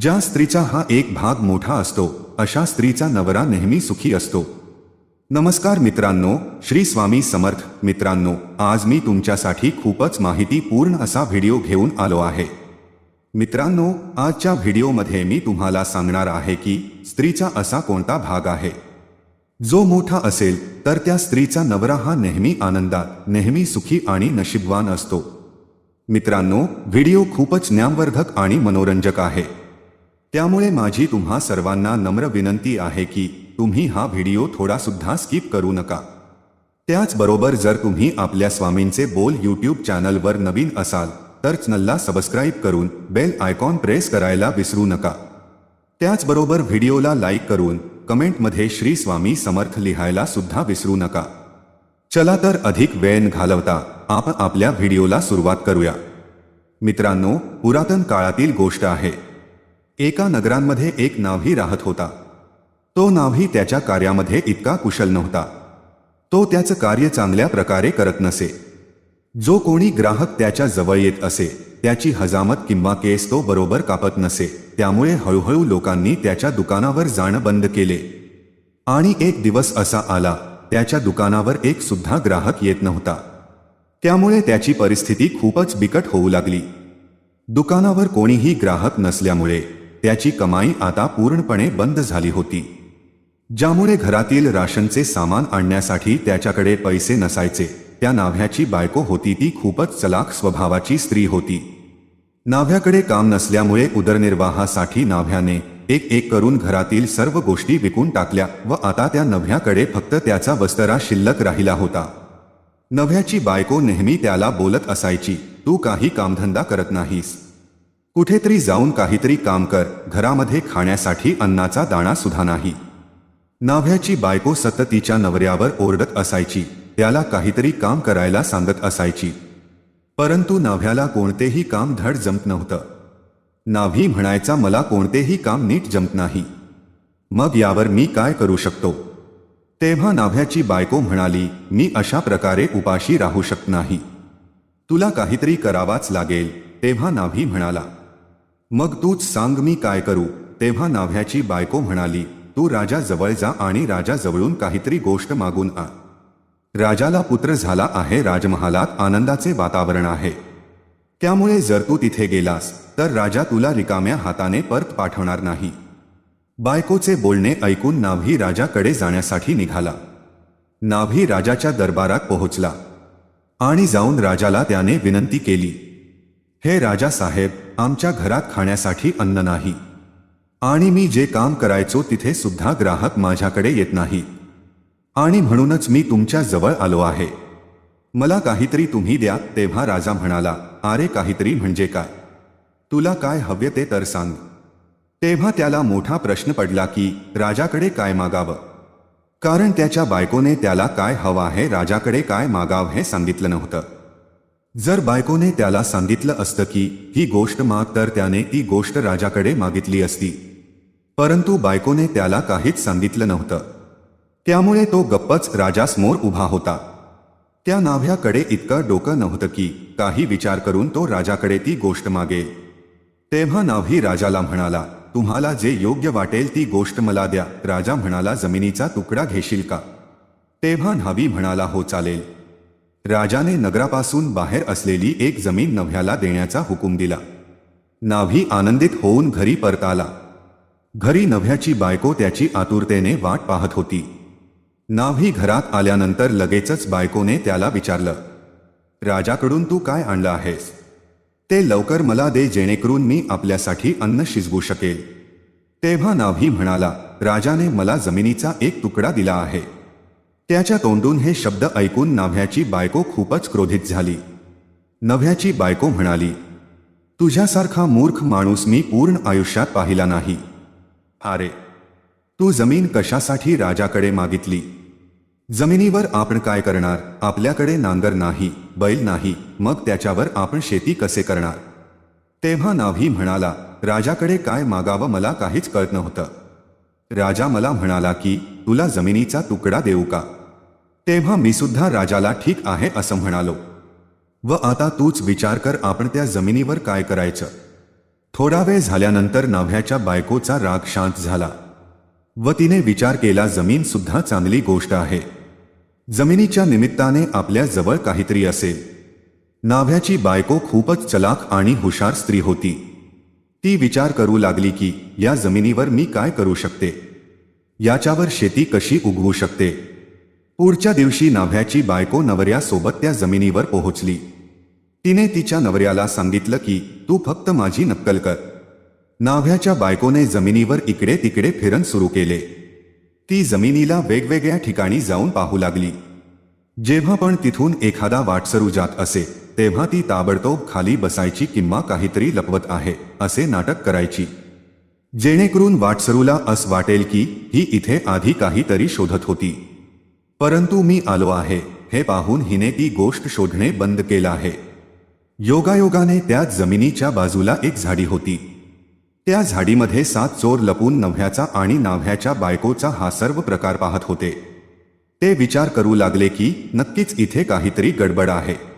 ज्या स्त्रीचा हा एक भाग मोठा असतो अशा स्त्रीचा नवरा नेहमी सुखी असतो. नमस्कार मित्रांनो श्री स्वामी समर्थ. मित्रांनो आज मी तुमच्यासाठी खूपच माहितीपूर्ण असा व्हिडिओ घेऊन आलो आहे. मित्रांनो आजच्या व्हिडिओमध्ये मी तुम्हाला सांगणार आहे की स्त्रीचा असा कोणता भाग आहे? जो मोठा असेल तर त्या स्त्रीचा नवरा हा नेहमी आनंदात नेहमी सुखी आणि नशीबवान असतो. मित्रांनो व्हिडिओ खूपच ज्ञानवर्धक आणि मनोरंजक आहे. त्यामुळे माझी तुम्हा सर्वांना नम्र विनंती आहे की तुम्ही हा व्हिडिओ थोडा सुद्धा स्किप करू नका. त्याचबरोबर जर तुम्ही आपल्या स्वामींचे बोल यूट्यूब चॅनलवर नवीन असाल तर चॅनलला सबस्क्राईब करून बेल आयकॉन प्रेस करायला विसरू नका. त्याचबरोबर व्हिडिओला लाईक करून कमेंटमध्ये श्री स्वामी समर्थ लिहायला सुद्धा विसरू नका. चला तर अधिक वेळ घालवता आपण आपल्या व्हिडिओला सुरुवात करूया. मित्रांनो पुरातन काळातील गोष्ट आहे. एका नगरांमध्ये एक नाव्ही राहत होता. तो नाव्ही त्याच्या कार्यामध्ये इतका कुशल नव्हता. तो त्याचं कार्य चांगल्या प्रकारे करत नसे. जो कोणी ग्राहक त्याच्याजवळ येत असे त्याची हजामत किंवा केस तो बरोबर कापत नसे त्यामुळे हळूहळू लोकांनी त्याच्या दुकानावर जाणं बंद केले. आणि एक दिवस असा आला त्याच्या दुकानावर एक सुद्धा ग्राहक येत नव्हता. त्यामुळे त्याची परिस्थिती खूपच बिकट होऊ लागली. दुकानावर कोणीही ग्राहक नसल्यामुळे त्याची कमाई आता पूर्णपणे बंद झाली होती. ज्यामुळे घरातील राशनचे सामान आणण्यासाठी त्याच्याकडे पैसे नसायचे त्या नाभ्याची बायको होती ती खूपच चलाख स्वभावाची स्त्री होती. नाभ्याकडे काम नसल्यामुळे उदरनिर्वाहासाठी नाभ्याने एक एक करून घरातील सर्व गोष्टी विकून टाकल्या व आता त्या नव्याकडे फक्त त्याचा वस्तरा शिल्लक राहिला होता. नव्याची बायको नेहमी त्याला बोलत असायची तू काही कामधंदा करत नाहीस. कुठेतरी जाऊन काहीतरी काम कर घरामध्ये खाण्यासाठी अन्नाचा दाणा सुद्धा नाही. नाभ्याची बायको सततीच्या तिच्या नवऱ्यावर ओरडत असायची त्याला काहीतरी काम करायला सांगत असायची. परंतु नाभ्याला कोणतेही काम धड जमत नव्हतं. नाव्ही म्हणायचा मला कोणतेही काम नीट जमत नाही. मग यावर मी काय करू शकतो? तेव्हा नाभ्याची बायको म्हणाली मी अशा प्रकारे उपाशी राहू शकत नाही. तुला काहीतरी करावाच लागेल तेव्हा नाव्ही म्हणाला. मग तूच सांग मी काय करू? तेव्हा नाव्ह्याची बायको म्हणाली तू राजा जवळ जा आणि राजाजवळून काहीतरी गोष्ट मागून आ राजाला पुत्र झाला आहे राजमहालात आनंदाचे वातावरण आहे. त्यामुळे जर तू तिथे गेलास तर राजा तुला रिकाम्या हाताने परत पाठवणार नाही. बायकोचे बोलणे ऐकून नाव्ही राजाकडे जाण्यासाठी निघाला. नाव्ही राजाच्या दरबारात पोहोचला. आणि जाऊन राजाला त्याने विनंती केली हे राजा साहेब आमच्या घरात खाण्यासाठी अन्न नाही. आणि मी जे काम करायचो तिथे सुद्धा ग्राहक माझ्याकडे येत नाही. आणि म्हणूनच मी तुमच्या जवळ आलो आहे. मला काहीतरी तुम्ही द्या तेव्हा राजा म्हणाला अरे काहीतरी म्हणजे काय? तुला काय हवे ते तर सांग. तेव्हा त्याला मोठा प्रश्न पडला की राजाकडे काय मागावं? कारण त्याच्या बायकोने त्याला काय हवं आहे राजाकडे काय मागाव हे सांगितलं नव्हतं. जर बायकोने त्याला सांगितलं असतं की ही गोष्ट माग तर त्याने ती गोष्ट राजाकडे मागितली असती. परंतु बायकोने त्याला काहीच सांगितलं नव्हतं. त्यामुळे तो गप्पच राजासमोर उभा होता. त्या नाव्ह्याकडे इतकं डोकं नव्हतं की काही विचार करून तो राजाकडे ती गोष्ट मागे. तेव्हा नाव्ही राजाला म्हणाला तुम्हाला जे योग्य वाटेल ती गोष्ट मला द्या. राजा म्हणाला जमिनीचा तुकडा घेशील का? तेव्हा न्हावी म्हणाला हो चालेल. राजाने नगरापासून बाहेर असलेली एक जमीन नव्ह्याला देण्याचा हुकूम दिला. नाव्ही आनंदित होऊन घरी परत आला घरी नव्ह्याची बायको त्याची आतुरतेने वाट पाहत होती. नाव्ही घरात आल्यानंतर लगेचच बायकोने त्याला विचारलं राजाकडून तू काय आणलं आहेस? ते लवकर मला दे जेणेकरून मी आपल्यासाठी अन्न शिजवू शकेल. तेव्हा नाव्ही म्हणाला राजाने मला जमिनीचा एक तुकडा दिला आहे. त्याच्या तोंडून हे शब्द ऐकून नाव्ह्याची बायको खूपच क्रोधित झाली. नव्ह्याची बायको म्हणाली तुझ्यासारखा मूर्ख माणूस मी पूर्ण आयुष्यात पाहिला नाही. अरे तू जमीन कशासाठी राजाकडे मागितली? जमिनीवर आपण काय करणार? आपल्याकडे नांगर नाही बैल नाही मग त्याच्यावर आपण शेती कसे करणार? तेव्हा नाव्ही म्हणाला राजाकडे काय मागावं मला काहीच कळत नव्हतं. राजा मला म्हणाला की तुला जमिनीचा तुकडा देऊ का? तेव्हा मी सुद्धा राजाला ठीक आहे असं म्हणालो. व आता तूच विचार कर आपण त्या जमिनीवर काय करायचं. थोडा वेळ झाल्यानंतर नाभ्याच्या बायकोचा राग शांत झाला. व तिने विचार केला जमीन सुद्धा चांगली गोष्ट आहे. जमिनीच्या निमित्ताने आपल्या जवळ काहीतरी असेल. नाभ्याची बायको खूपच चलाख आणि हुशार स्त्री होती. ती विचार करू लागली की या जमिनीवर मी काय करू शकते? याच्यावर शेती कशी उगवू शकते? पुढच्या दिवशी नाभ्याची बायको नवऱ्यासोबत त्या जमिनीवर पोहोचली. तिने तिच्या नवऱ्याला सांगितलं की तू फक्त माझी नक्कल कर. नाभ्याच्या बायकोने जमिनीवर इकडे तिकडे फिरण सुरू केले. ती जमिनीला वेगवेगळ्या ठिकाणी जाऊन पाहू लागली. जेव्हा पण तिथून एखादा वाटसरू जात असे तेव्हा ती ताबडतोब खाली बसायची किंवा काहीतरी लपवत आहे असे नाटक करायची. जेणेकरून वाटसरूला अस वाटेल की ही इथे आधी काहीतरी शोधत होती. परंतु मी आलो आहे हे पाहून हिने ती गोष्ट शोधणे बंद केलं आहे. योगायोगाने त्या जमिनीच्या बाजूला एक झाडी होती. त्या झाडीमध्ये सात चोर लपून नव्ह्याचा आणि नाव्ह्याच्या बायकोचा हा सर्व प्रकार पाहत होते. ते विचार करू लागले की नक्कीच इथे काहीतरी गडबड आहे.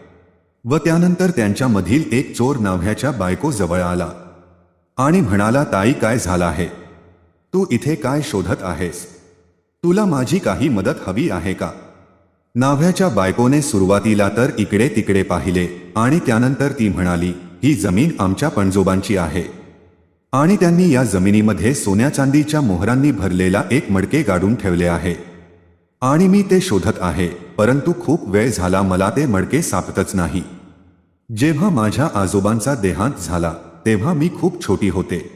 व त्यानंतर त्यांच्यामधील एक चोर नाव्ह्याच्या बायको जवळ आला आणि म्हणाला ताई काय झाला आहे? तू इथे काय शोधत आहेस? तुला माझी काही मदत हवी आहे का? नाव्याच्या बायकोने सुरुवातीला तर इकडे तिकडे पाहिले आणि त्यानंतर ती म्हणाली ही जमीन आमच्या पणजोबांची आहे. आणि त्यांनी या जमिनीमध्ये सोन्या चांदीच्या मोहरांनी भरलेला एक मडके गाडून ठेवले आहे. आणि मी ते शोधत आहे परंतु खूप वेळ झाला मला ते मडके सापतच नाही. जेव्हा माझ्या आजोबांचा देहांत झाला तेव्हा मी खूप छोटी होते.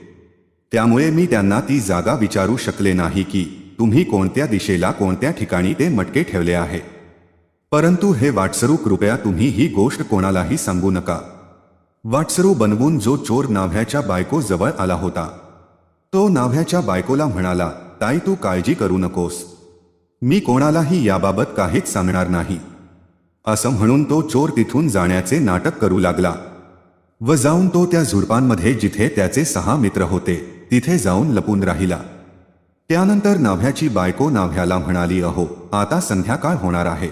त्यामुळे मी त्यांना ती जागा विचारू शकले नाही की तुम्ही कोणत्या दिशेला कोणत्या ठिकाणी ते मटके ठेवले आहे. परंतु हे वाटसरू कृपया तुम्ही ही गोष्ट कोणालाही सांगू नका. वाटसरू बनवून जो चोर नाव्ह्याच्या बायको जवळ आला होता. तो नाव्ह्याच्या बायकोला म्हणाला ताई तू काळजी करू नकोस. मी कोणालाही याबाबत काहीच सांगणार नाही. असं म्हणून तो चोर तिथून जाण्याचे नाटक करू लागला. व जाऊन तो त्या झुडपांमध्ये जिथे त्याचे सहा मित्र होते तिथे जाऊन लपून राहिला. त्यानंतर नाभ्याची बायको नाभ्याला म्हणाली अहो आता संध्याकाळ होणार आहे.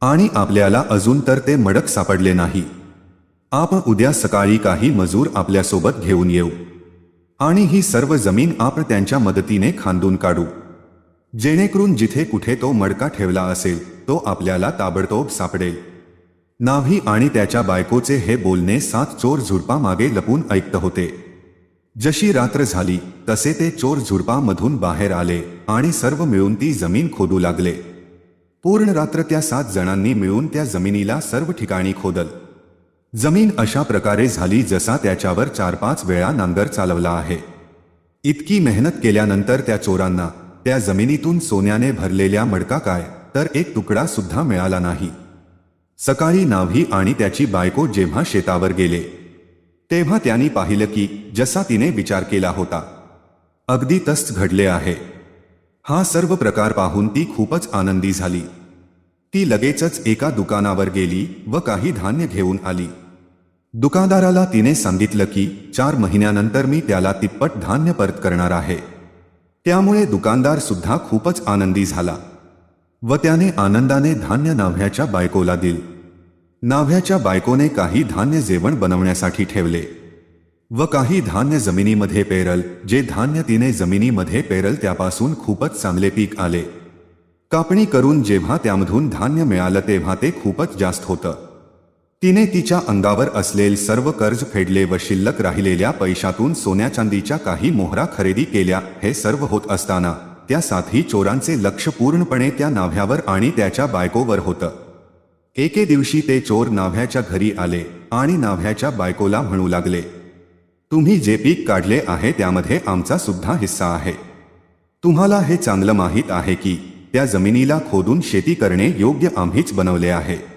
आणि आपल्याला अजून तर ते मडक सापडले नाही. आपण उद्या सकाळी काही मजूर आपल्यासोबत घेऊन येऊ. आणि ही सर्व जमीन आपण त्यांच्या मदतीने खांदून काढू. जेणेकरून जिथे कुठे तो मडका ठेवला असेल तो आपल्याला ताबडतोब सापडेल. नाव्ही आणि त्याच्या बायकोचे हे बोलणे सात चोर झुडपामागे लपून ऐकत होते. जशी रात्र झाली तसे ते चोर झुडपामधून बाहेर आले आणि सर्व मिळून ती जमीन खोदू लागले. पूर्ण रात्र त्या सात जणांनी मिळून त्या जमिनीला सर्व ठिकाणी खोदल. जमीन अशा प्रकारे झाली जसा त्याच्यावर चार पाच वेळा नांगर चालवला आहे. इतकी मेहनत केल्यानंतर त्या चोरांना त्या जमिनीतून सोन्याने भरलेल्या मडका काय तर एक तुकडा सुद्धा मिळाला नाही. सकाळी नाव्ही आणि त्याची बायको जेव्हा शेतावर गेले तेव्हा त्यांनी पाहिलं की जसा तिने विचार केला होता अगदी तस्त घडले आहे. हा सर्व प्रकार पाहून ती खूपच आनंदी झाली. ती लगेचच एका दुकानावर गेली व काही धान्य घेऊन आली. दुकानदाराला तिने सांगितलं की चार महिन्यानंतर मी त्याला तिप्पट धान्य परत करणार आहे. त्यामुळे दुकानदार सुद्धा खूपच आनंदी झाला व त्याने आनंदाने धान्य नाव्ह्याच्या बायकोला दिल. नाव्याच्या बायकोने काही धान्य जेवण बनवण्यासाठी ठेवले व काही धान्य जमिनीमध्ये पेरल जे धान्य तिने जमिनीमध्ये पेरल त्यापासून खूपच चांगले पीक आले. कापणी करून जेव्हा त्यामधून धान्य मिळालं तेव्हा ते खूपच जास्त होतं. तिने तिच्या अंगावर असलेल सर्व कर्ज फेडले व शिल्लक राहिलेल्या पैशातून सोन्या चांदीच्या काही मोहरा खरेदी केल्या हे सर्व होत असताना त्या साथी चोरांचे लक्ष पूर्णपणे त्या नाभ्यावर आणि त्याच्या बायकोवर होतं. एके दिवशी ते चोर नाभ्याच्या घरी आले आणि नाभ्याच्या बायकोला म्हणू लागले तुम्ही जे पीक काढले आहे त्यामध्ये आमचा सुद्धा हिस्सा आहे. तुम्हाला हे चांगलं माहीत आहे की त्या जमिनीला खोदून शेती करणे योग्य आम्हीच बनवले आहे.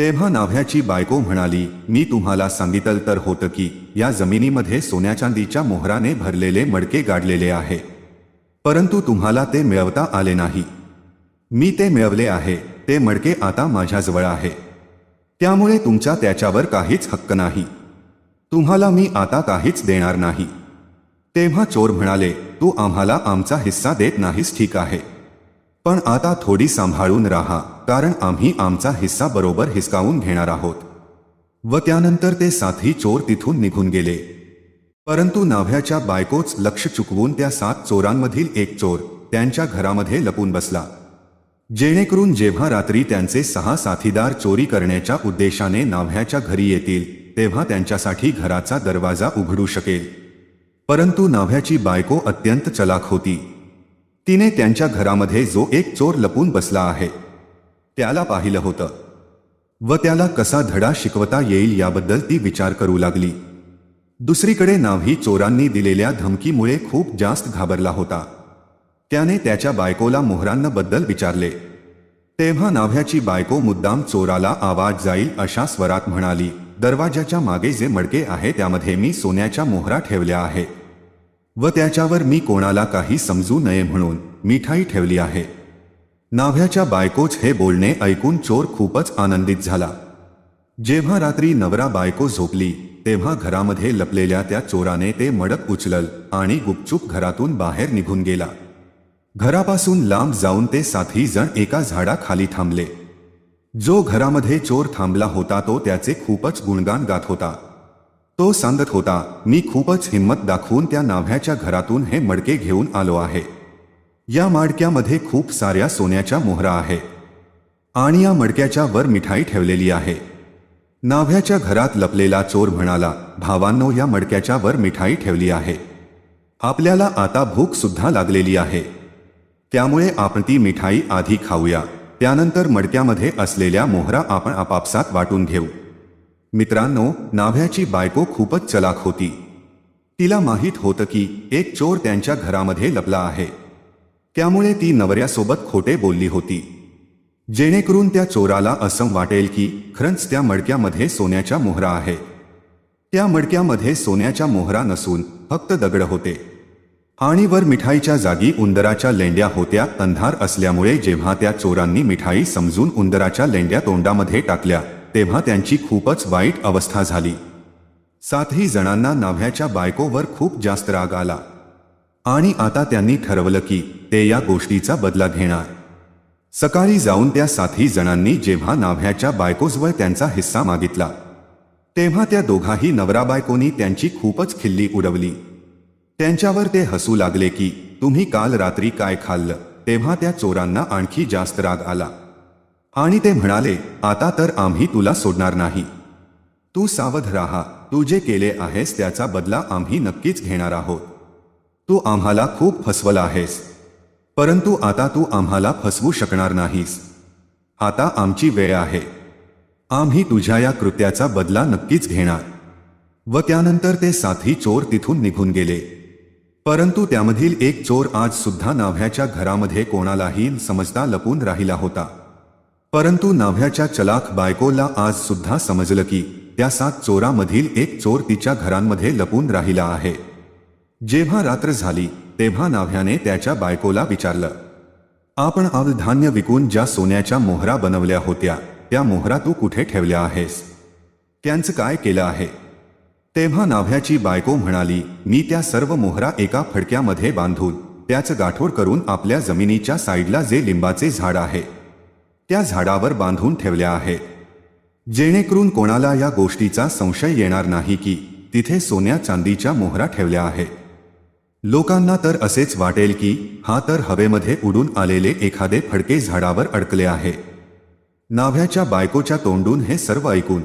तेव्हा नाभ्याची बायको म्हणाली मी तुम्हाला सांगितलं तर होतं की या जमिनीमध्ये सोन्या चांदीच्या मोहराने भरलेले मडके गाडलेले आहे. परंतु तुम्हाला ते मिळवता आले नाही. मी ते मिळवले आहे ते मडके आता माझ्याजवळ आहे. त्यामुळे तुमचा त्याच्यावर काहीच हक्क नाही. तुम्हाला मी आता काहीच देणार नाही. तेव्हा चोर म्हणाले तू आम्हाला आमचा हिस्सा देत नाहीस ठीक आहे. पण आता थोडी सांभाळून राहा कारण आम्ही आमचा हिस्सा बरोबर हिसकावून घेणार आहोत. व त्यानंतर ते साथी चोर तिथून निघून गेले. परंतु नाव्ह्याच्या बायकोच लक्ष चुकवून त्या सात चोरांमधील एक चोर त्यांच्या घरामध्ये लपून बसला. जेणेकरून जेव्हा रात्री त्यांचे सहा साथीदार चोरी करण्याच्या उद्देशाने नाव्ह्याच्या घरी येतील तेव्हा त्यांच्यासाठी घराचा दरवाजा उघडू शकेल. परंतु नाव्ह्याची बायको अत्यंत चलाक होती. तिने त्यांच्या घरामध्ये जो एक चोर लपून बसला आहे त्याला पाहिलं होतं. व त्याला कसा धडा शिकवता येईल याबद्दल ती विचार करू लागली. दुसरीकडे नाव्ही चोरांनी दिलेल्या धमकीमुळे खूप जास्त घाबरला होता. त्याने त्याच्या बायकोला मोहरांबद्दल विचारले. तेव्हा नाव्याची बायको मुद्दाम चोराला आवाज जाईल अशा स्वरात म्हणाली दरवाजाच्या मागे जे मडके आहे त्यामध्ये मी सोन्याच्या मोहरा ठेवल्या आहेत व त्याच्यावर मी कोणाला काही समजू नये म्हणून मिठाई ठेवली आहे. नाभ्याच्या बायकोच हे बोलणे ऐकून चोर खूपच आनंदित झाला. जेव्हा रात्री नवरा बायको झोपली तेव्हा घरामध्ये लपलेल्या त्या चोराने ते मडक उचलल आणि गुपचूप घरातून बाहेर निघून गेला. घरापासून लांब जाऊन ते साथी जण एका झाडाखाली थांबले. जो घरामध्ये चोर थांबला होता तो त्याचे खूपच गुणगान गात होता. तो सांगत होता मी खूपच हिंमत दाखवून त्या नाभ्याच्या घरातून हे मडके घेऊन आलो आहे. या माडक्यामध्ये खूप साऱ्या सोन्याच्या मोहरा आहे. आणि या मडक्याच्या वर मिठाई ठेवलेली आहे. नाभ्याच्या घरात लपलेला चोर म्हणाला भावांनो या मडक्याच्या वर मिठाई ठेवली आहे. आपल्याला आता भूक सुद्धा लागलेली आहे. त्यामुळे आपण ती मिठाई आधी खाऊया. त्यानंतर मडक्यामध्ये असलेल्या मोहरा आपण आपापसात वाटून घेऊ. मित्रांनो नाभ्याची बायको खूपच चलाक होती. तिला माहीत होतं की एक चोर त्यांच्या घरामध्ये लपला आहे. त्यामुळे ती नवऱ्यासोबत खोटे बोलली होती. जेणेकरून त्या चोराला असं वाटेल की खरंच त्या मडक्यामध्ये सोन्याच्या मोहरा आहे. त्या मडक्यामध्ये सोन्याच्या मोहरा नसून फक्त दगड होते. आणि वर मिठाईच्या जागी उंदराच्या लेंड्या होत्या. अंधार असल्यामुळे जेव्हा त्या चोरांनी मिठाई समजून उंदराच्या लेंड्या तोंडामध्ये टाकल्या तेव्हा त्यांची खूपच वाईट अवस्था झाली. सातही जणांना नाव्ह्याच्या बायकोवर खूप जास्त राग आला. आणि आता त्यांनी ठरवलं की ते या गोष्टीचा बदला घेणार. सकाळी जाऊन त्या सातही जणांनी जेव्हा नाव्ह्याच्या बायकोजवर त्यांचा हिस्सा मागितला तेव्हा त्या दोघाही नवरा बायकोनी त्यांची खूपच खिल्ली उडवली. त्यांच्यावर ते हसू लागले की तुम्ही काल रात्री काय खाल्लं? तेव्हा त्या चोरांना आणखी जास्त राग आला. आणि ते म्हणाले आता तर आम्ही तुला सोडणार नाही. तू सावध राहा. तू जे केले आहेस त्याचा बदला आम्ही नक्कीच घेणार आहोत. तू आम्हाला खूप फसवला आहेस. परंतु आता तू आम्हाला फसवू शकणार नाहीस. आता आमची वेळ आहे. आम्ही तुझ्या या कृत्याचा बदला नक्कीच घेणार. व त्यानंतर ते साथी चोर तिथून निघून गेले. परंतु त्यामधील एक चोर आज सुद्धा नाभ्याच्या घरामध्ये कोणालाही समजता लपून राहिला होता. परंतु नाव्याच्या चलाख बायकोला आज सुद्धा समजलं की त्या सात चोरामधील एक चोर तिच्या घरांमध्ये लपून राहिला आहे. जेव्हा रात्र झाली तेव्हा नाव्ह्याने त्याच्या बायकोला विचारलं आपण अवधान्य धान्य विकून ज्या सोन्याच्या मोहरा बनवल्या होत्या त्या मोहरा तू कुठे ठेवल्या आहेस? त्यांचं काय केलं आहे? तेव्हा नाव्याची बायको म्हणाली मी त्या सर्व मोहरा एका फडक्यामध्ये बांधून त्याचं गाठोड करून आपल्या जमिनीच्या साईडला जे लिंबाचे झाड आहे त्या झाडावर बांधून ठेवल्या आहेत जेणेकरून कोणाला या गोष्टीचा संशय येणार नाही की तिथे सोन्या चांदीच्या मोहरा ठेवल्या आहेत लोकांना तर असेच वाटेल की हा तर हवेमध्ये उडून आलेले एखादे फडके झाडावर अडकले आहे. नाव्याच्या बायकोच्या तोंडून हे सर्व ऐकून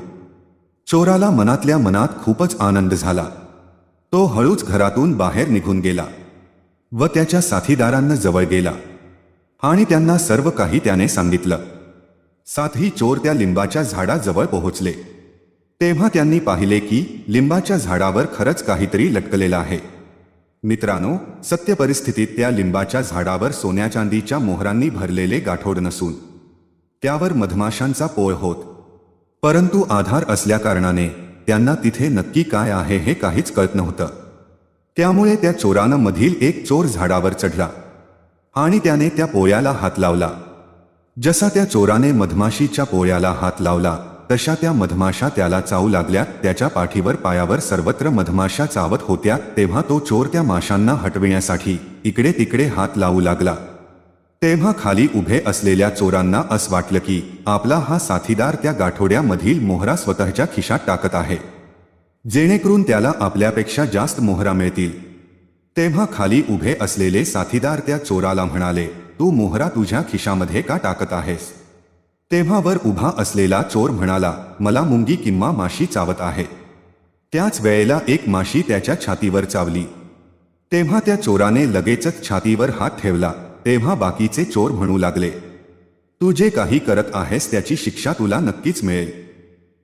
चोराला मनातल्या मनात खूपच आनंद झाला. तो हळूच घरातून बाहेर निघून गेला व त्याच्या साथीदारांना जवळ गेला आणि त्यांना सर्व काही त्याने सांगितलं. सातही चोर त्या लिंबाच्या झाडाजवळ पोहोचले. तेव्हा त्यांनी पाहिले की लिंबाच्या झाडावर खरंच काहीतरी लटकलेलं आहे. मित्रांनो सत्य परिस्थितीत त्या लिंबाच्या झाडावर सोन्या चांदीच्या मोहरांनी भरलेले गाठोड नसून त्यावर मधमाशांचा पोळ होत. परंतु आधार असल्याकारणाने त्यांना तिथे नक्की काय आहे हे काहीच कळत नव्हतं. त्यामुळे त्या चोरानं मधील एक चोर झाडावर चढला आणि त्याने त्या पोळ्याला हात लावला. जसा त्या चोराने मधमाशीच्या पोळ्याला हात लावला तशा त्या मधमाशा त्याला चावू लागल्या. त्याच्या पाठीवर पायावर सर्वत्र मधमाशा चावत होत्या तेव्हा तो चोर त्या माशांना हटविण्यासाठी इकडे तिकडे हात लावू लागला. तेव्हा खाली उभे असलेल्या चोरांना असं वाटलं की आपला हा साथीदार त्या गाठोड्यामधील मोहरा स्वतःच्या खिशात टाकत आहे. जेणेकरून त्याला आपल्यापेक्षा जास्त मोहरा मिळतील. तेव्हा खाली उभे असलेले साथीदार त्या चोराला म्हणाले तू मोहरा तुझ्या खिशामध्ये का टाकत आहेस? तेव्हा वर उभा असलेला चोर म्हणाला मला मुंगी किंवा माशी चावत आहे. त्याच वेळेला एक माशी त्याच्या छातीवर चावली. तेव्हा त्या चोराने लगेचच छातीवर हात ठेवला. तेव्हा बाकीचे चोर म्हणू लागले तू जे काही करत आहेस त्याची शिक्षा तुला नक्कीच मिळेल.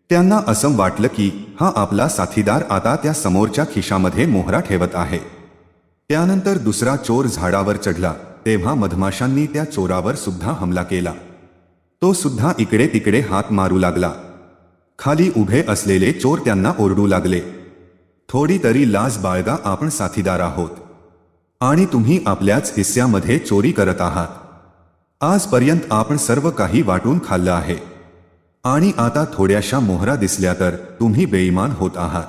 त्यांना असं वाटलं की हा आपला साथीदार आता त्या समोरच्या खिशामध्ये मोहरा ठेवत आहे. त्यानंतर दुसरा चोर झाडावर चढला. तेव्हा मधमाशांनी त्या चोरावर सुद्धा हमला केला. तो सुद्धा इकडे तिकडे हात मारू लागला. खाली उभे असलेले चोर त्यांना ओरडू लागले. थोडी तरी लाज बाळगा आपण साथीदार आहोत. आणि तुम्ही आपल्याच हिस्स्यामध्ये चोरी करत आहात. आजपर्यंत आपण सर्व काही वाटून खाल्लं आहे. आणि आता थोड्याशा मोहरा दिसल्या तर तुम्ही बेईमान होत आहात.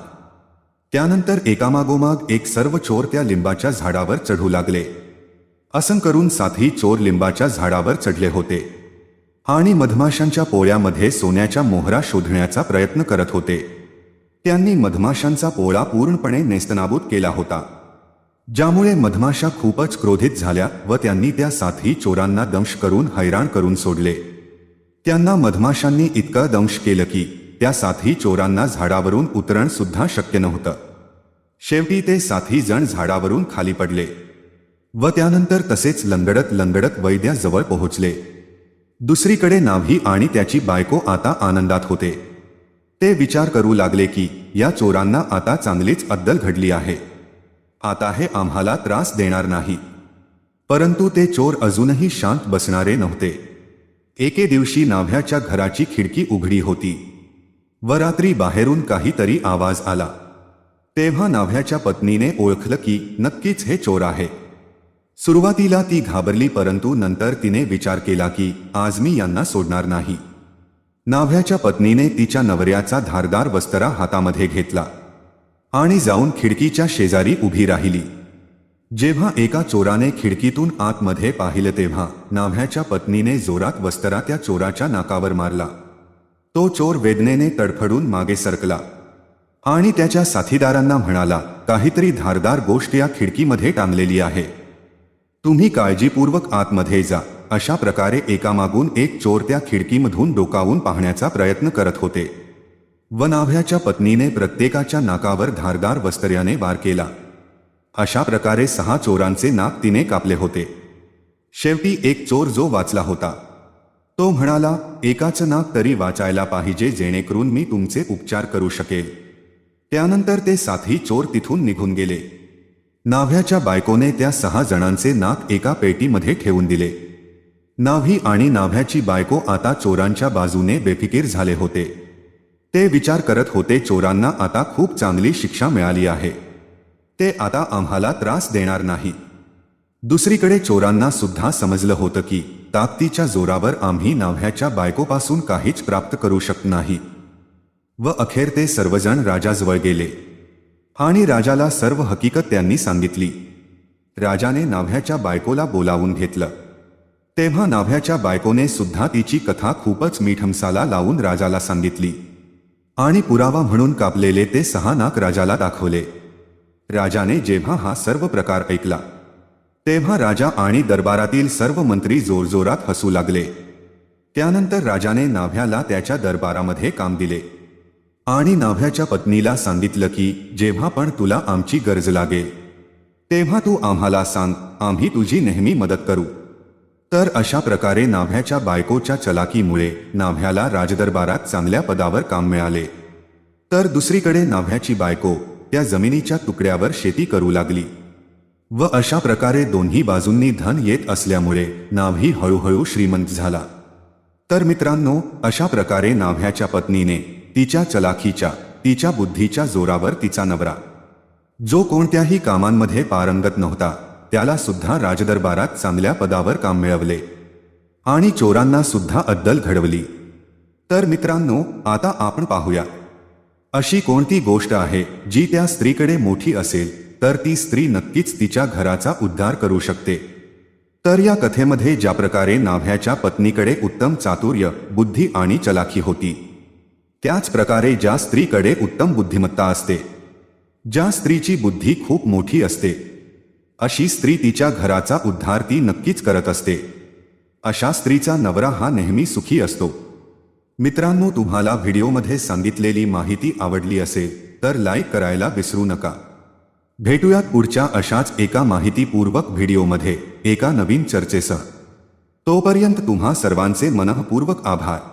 त्यानंतर एकामागोमाग एक सर्व चोर त्या लिंबाच्या झाडावर चढू लागले. असं करून साथी चोर लिंबाच्या झाडावर चढले होते. आणि मधमाशांच्या पोळ्यामध्ये सोन्याच्या मोहरा शोधण्याचा प्रयत्न करत होते. त्यांनी मधमाशांचा पोळा पूर्णपणे नेस्तनाबूत केला होता. ज्यामुळे मधमाशा खूपच क्रोधित झाल्या व त्यांनी त्या साथी चोरांना दंश करून हैराण करून सोडले. त्यांना मधमाशांनी इतकं दंश केलं की त्या साथी चोरांना झाडावरून उतरण सुद्धा शक्य नव्हतं. शेवटी ते साथी जण झाडावरून खाली पडले. व त्यानंतर तसेच लंगडत लंगडत वैद्याजवळ पोहोचले. दुसरीकडे नाव्ही आणि त्याची बायको आता आनंदात होते. ते विचार करू लागले की या चोरांना आता चांगलीच अद्दल घडली आहे. आता हे आम्हाला त्रास देणार नाही. परंतु ते चोर अजूनही शांत बसणारे नव्हते. एके दिवशी नाभ्याच्या घराची खिडकी उघडी होती. व रात्री बाहेरून काहीतरी आवाज आला. तेव्हा नाभ्याच्या पत्नीने ओळखलं की नक्कीच हे चोर आहे. सुरुवातीला ती घाबरली परंतु नंतर तिने विचार केला की आज मी यांना सोडणार नाही. नाव्ह्याच्या पत्नीने तिच्या नवऱ्याचा धारदार वस्तरा हातामध्ये घेतला आणि जाऊन खिडकीच्या शेजारी उभी राहिली. जेव्हा एका चोराने खिडकीतून आतमध्ये पाहिलं तेव्हा नाव्ह्याच्या पत्नीने जोरात वस्त्रा त्या चोराच्या नाकावर मारला. तो चोर वेदनेने तडफडून मागे सरकला आणि त्याच्या साथीदारांना म्हणाला काहीतरी धारदार गोष्ट या खिडकीमध्ये टांगलेली आहे. तुम्ही काळजीपूर्वक आतमध्ये जा. अशा प्रकारे एकामागून एक चोर त्या खिडकीमधून डोकावून पाहण्याचा प्रयत्न करत होते. वनाभ्याच्या पत्नीने प्रत्येकाच्या नाकावर धारदार वस्त्र्याने वार केला. अशा प्रकारे सहा चोरांचे नाक तिने कापले होते. शेवटी एक चोर जो वाचला होता. तो म्हणाला एकाचं नाक तरी वाचायला पाहिजे जेणेकरून मी तुमचे उपचार करू शकेल. त्यानंतर ते साथी चोर तिथून निघून गेले. नाव्ह्याच्या बायकोने त्या सहा जणांचे नाक एका पेटीमध्ये ठेवून दिले. नाव्ही आणि नाव्ह्याची बायको आता चोरांच्या बाजूने बेफिकीर झाले होते. ते विचार करत होते चोरांना आता खूप चांगली शिक्षा मिळाली आहे. ते आता आम्हाला त्रास देणार नाही. दुसरीकडे चोरांना सुद्धा समजलं होतं की ताकदीच्या जोरावर आम्ही नाव्ह्याच्या बायकोपासून काहीच प्राप्त करू शकत नाही. व अखेर ते सर्वजण राजाजवळ गेले. आणि राजाला सर्व हकीकत त्यांनी सांगितली. राजाने नाभ्याच्या बायकोला बोलावून घेतलं. तेव्हा नाभ्याच्या बायकोने सुद्धा तिची कथा खूपच मीठमसाला लावून राजाला सांगितली. आणि पुरावा म्हणून कापलेले ते सहा नाक राजाला दाखवले. राजाने जेव्हा हा सर्व प्रकार ऐकला तेव्हा राजा आणि दरबारातील सर्व मंत्री जोरजोरात हसू लागले. त्यानंतर राजाने नाभ्याला त्याच्या दरबारामध्ये काम दिले. आणि नाभ्याच्या पत्नीला सांगितलं की जेव्हा पण तुला आमची गरज लागेल तेव्हा तू आम्हाला सांग आम्ही तुझी नेहमी मदत करू. तर अशा प्रकारे नाभ्याच्या बायकोच्या चलाकीमुळे नाभ्याला राजदरबारात चांगल्या पदावर काम मिळाले. तर दुसरीकडे नाभ्याची बायको त्या जमिनीच्या तुकड्यावर शेती करू लागली. व अशा प्रकारे दोन्ही बाजूंनी धन येत असल्यामुळे नाव्ही हळूहळू श्रीमंत झाला. तर मित्रांनो अशा प्रकारे नाभ्याच्या पत्नीने तिच्या चलाखीच्या तिच्या बुद्धीच्या जोरावर तिचा नवरा. जो कोणत्याही कामांमध्ये पारंगत नव्हता त्याला सुद्धा राजदरबारात चांगल्या पदावर काम मिळवले. आणि चोरांना सुद्धा अद्दल घडवली. तर मित्रांनो आता आपण पाहूया. अशी कोणती गोष्ट आहे जी त्या स्त्रीकडे मोठी असेल तर ती स्त्री नक्कीच तिच्या घराचा उद्धार करू शकते. तर या कथेमध्ये ज्या प्रकारे नाव्ह्याच्या पत्नीकडे उत्तम चातुर्य बुद्धी आणि चलाखी होती. त्याच प्रकारे ज्या स्त्रीकडे उत्तम बुद्धिमत्ता असते, ज्या स्त्रीची बुद्धी खूप मोठी असते, अशी स्त्री तिच्या घराचा उद्धार ती नक्कीच करत असते. अशा स्त्रीचा नवरा हा नेहमी सुखी असतो. मित्रांनो, तुम्हाला व्हिडिओमध्ये सांगितलेली माहिती आवडली असेल, तर लाईक करायला विसरू नका. भेटूयात पुढच्या अशाच एका माहितीपूर्वक व्हिडिओमध्ये, एका नवीन चर्चेसह. तोपर्यंत तुम्हा सर्वांचे मनःपूर्वक आभार.